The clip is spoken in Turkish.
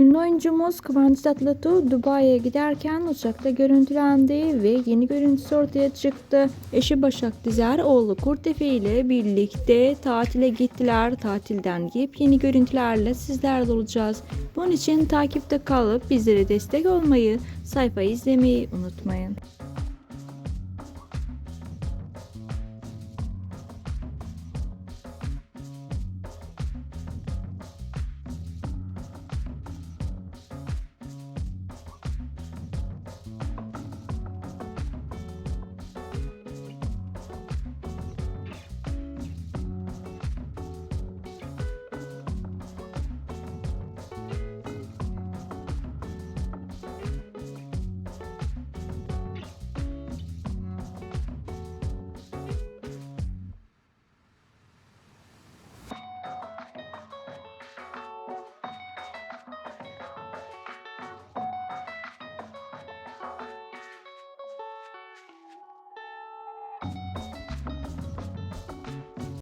Ünlü oyuncumuz Kıvanç Tatlıtuğ Dubai'ye giderken uçakta görüntülendi ve yeni görüntüsü ortaya çıktı. Eşi Başak Dizer, oğlu Kurtefe ile birlikte tatile gittiler. Tatilden yepyeni görüntülerle sizlerle olacağız. Bunun için takipte kalıp bizlere destek olmayı, sayfayı izlemeyi unutmayın.